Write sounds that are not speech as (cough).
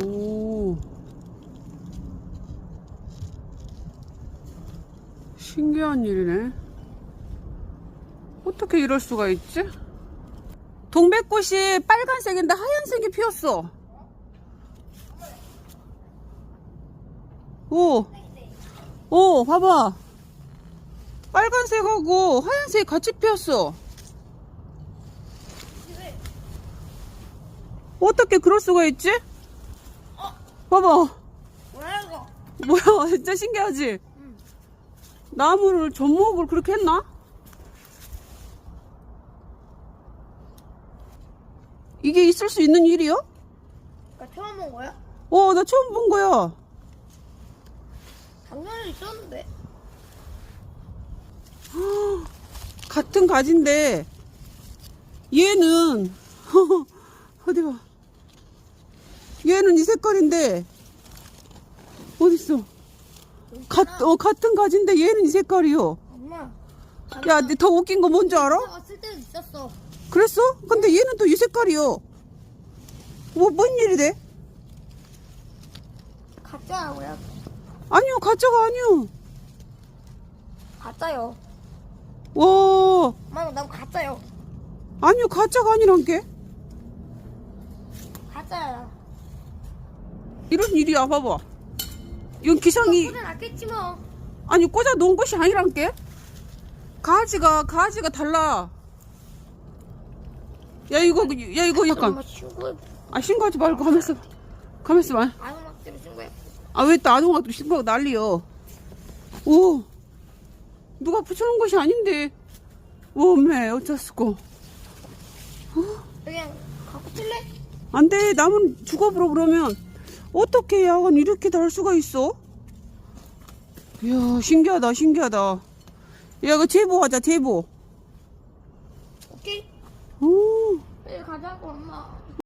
오. 신기한 일이네. 어떻게 이럴 수가 있지? 동백꽃이 빨간색인데 하얀색이 피었어. 오. 오, 봐봐. 빨간색하고 하얀색이 같이 피었어. 어떻게 그럴 수가 있지? 봐봐. 뭐야 이거? (laughs) 뭐야, 진짜 신기하지? 응. 나무를 접목을 그렇게 했나? 이게 있을 수 있는 일이요? 나 처음 본 거야? 어, 나 처음 본 거야. 작년에 있었는데. (gasps) 같은 가지인데, 얘는, (laughs) 어디 봐. 얘는 이 색깔인데, 어딨어? 같, 어, 같은 가지인데 얘는 이 색깔이요. 엄마. 야, 근데 더 웃긴 거 뭔지 알아? 왔을 때도 있었어. 그랬어? 근데 얘는 또 이 색깔이요. 뭐, 뭔 일이 돼? 가짜라고요? 아니요, 가짜가 아니요. 가짜요. 와, 엄마 난 가짜요. 아니요, 가짜가 아니란 게. 가짜야. 이런 일이야, 봐봐. 이건 기상이, 그래 낫겠지 뭐. 아니, 꽂아 놓은 것이 아니란 게. 가지가, 가지가 달라. 야, 이거, 야, 이거 약간, 아, 신고하지 말고 가면서, 가면서 말. 아동학대로 친구야. 아, 왜 또 아동학도 신고하고 난리여. 오, 누가 붙여놓은 것이 아닌데. 오메, 어쩌스고. 그냥 갖고 칠래? 안 돼, 남은 죽어버려, 그러면. 어떻게 야간 이렇게 달 수가 있어? 이야, 신기하다, 신기하다. 야, 이거 제보하자, 제보. 오케이. 오, 빨리 가자고 엄마.